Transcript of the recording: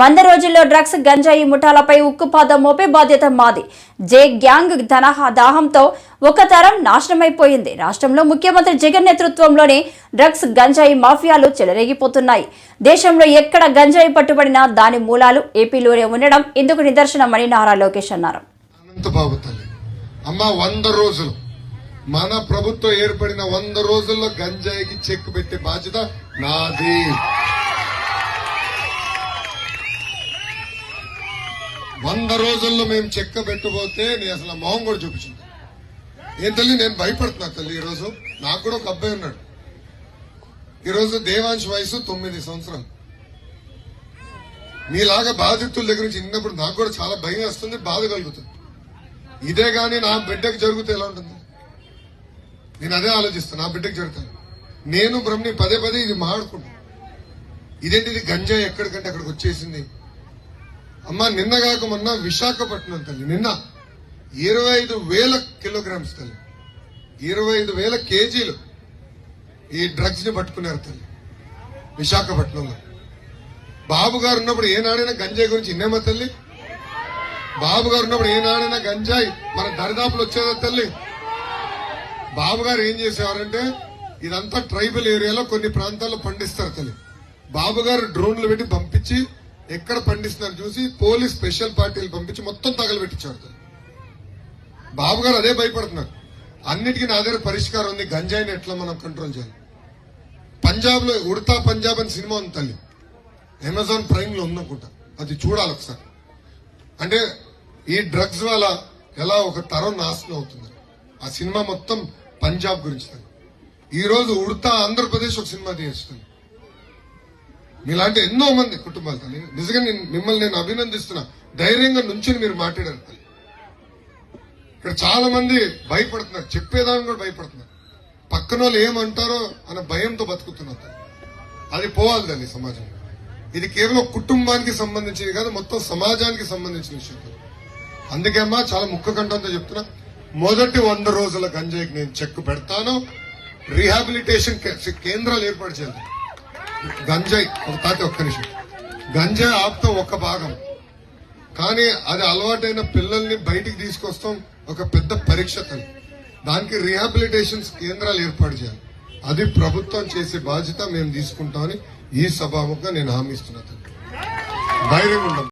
వంద రోజుల్లో డ్రగ్స్ గంజాయి ముఠాలపై ఉక్కుపాదం మోపే బాధ్యత మాది. జే గ్యాంగ్ ధనహ దాహంతో ఒక తరం నాశనమైపోయింది. రాష్ట్రంలో ముఖ్యమంత్రి జగన్ నేతృత్వంలోనే డ్రగ్స్ గంజాయి మాఫియాలు చెలరేగిపోతున్నాయి. దేశంలో ఎక్కడ గంజాయి పట్టుబడినా దాని మూలాలు ఏపీలోనే ఉండడం ఇందుకు నిదర్శనమని నారా లోకేష్ అన్నారు. అమ్మ వంద రోజులు. మన ప్రభుత్వం ఏర్పడిన వంద రోజుల్లో గంజాయికి చెక్ పెట్టే బాధ్యత నాది. వంద రోజుల్లో మేము చెక్క పెట్టబోతే నేను అసలు మొహం కూడా చూపించింది. ఏం తల్లి నేను భయపడుతున్నా తల్లి ఈరోజు. నాకు కూడా ఒక అబ్బాయి ఉన్నాడు. ఈరోజు దేవాంశ్ వయసు తొమ్మిది సంవత్సరాలు. మీలాగా బాధితుల దగ్గర నుంచి ఇన్నప్పుడు నాకు కూడా చాలా భయం వస్తుంది బాధ కలుగుతుంది. ఇదే కానీ నా బిడ్డకు జరిగితే ఎలా ఉంటుంది? నేను అదే ఆలోచిస్తాను నా బిడ్డకు జరుగుతాను నేను బ్రహ్మని పదే పదే ఇది మాడుకుంటాను ఇదేంటి ఇది గంజాయి ఎక్కడికంటే అక్కడికి వచ్చేసింది? అమ్మ నిన్న కాక మొన్న విశాఖపట్నం తల్లి నిన్న. ఇరవై ఐదు వేల కిలోగ్రామ్స్ తల్లి. ఇరవై ఐదు వేల కేజీలు ఈ డ్రగ్స్ని పట్టుకున్నారు తల్లి విశాఖపట్నంలో. బాబు గారు ఉన్నప్పుడు ఏనాడైనా గంజాయి గురించి ఇన్నేమా తల్లి? బాబు గారు ఉన్నప్పుడు ఏనాడైనా గంజాయి మన దరిదాపులు వచ్చేదా తల్లి? బాబు గారు ఏం చేసేవారంటే ఇదంతా ట్రైబల్ ఏరియాలో కొన్ని ప్రాంతాల్లో పండిస్తారు తల్లి. బాబు గారు డ్రోన్లు పెట్టి పంపించి ఎక్కడ పండిస్తున్నారు చూసి పోలీస్ స్పెషల్ పార్టీలు పంపించి మొత్తం తగలబెట్టించారు బాబు గారు అదే భయపడుతున్నారు. అన్నిటికీ నా దగ్గర పరిష్కారం ఉంది. గంజాయిని ఎట్లా మనం కంట్రోల్ చేయాలి? పంజాబ్లో ఉడతా పంజాబ్ అని సినిమా ఉంది తల్లి. అమెజాన్ ప్రైమ్లో ఉందనుకుంటా. అది చూడాలి ఒకసారి. అంటే ఈ డ్రగ్స్ వల్ల ఎలా ఒక తరం నాశనం అవుతుంది. ఆ సినిమా మొత్తం పంజాబ్ గురించి ఈ రోజు ఉడతా ఆంధ్రప్రదేశ్ ఒక సినిమా తీస్తుంది మీలాంటి ఎన్నో మంది కుటుంబాలు తల్లి నిజంగా నేను మిమ్మల్ని నేను అభినందిస్తున్నా. ధైర్యంగా నుంచి మీరు మాట్లాడారు. తల్లి ఇక్కడ చాలా మంది భయపడుతున్నారు. చెప్పేదాన్ని కూడా భయపడుతున్నారు. పక్కన వాళ్ళు ఏమంటారో అన్న భయంతో బతుకుతున్నారు తల్లి. అది పోవాలి తల్లి సమాజం. ఇది కేవలం కుటుంబానికి సంబంధించినవి కాదు మొత్తం సమాజానికి సంబంధించిన విషయం అందుకే అమ్మా చాలా ముక్క కంఠంతో చెప్తున్నా. మొదటి వంద రోజుల గంజాయికి నేను చెక్ పెడతాను. రీహాబిలిటేషన్ కే- కేంద్రాలు ఏర్పాటు చేయాలి. గంజాయి ఒక తాత ఒక్క నిమిషం. గంజాయి ఆపుతాం ఒక భాగం. కానీ అది అలవాటైన పిల్లల్ని బయటికి తీసుకొస్తాం ఒక పెద్ద పరీక్ష తల్లి దానికి రీహాబిలిటేషన్ కేంద్రాలు ఏర్పాటు చేయాలి. అది ప్రభుత్వం చేసే బాధ్యత మేము తీసుకుంటామని ఈ సభాముఖంగా నేను హామీ ఇస్తున్నా తల్లి ఉండం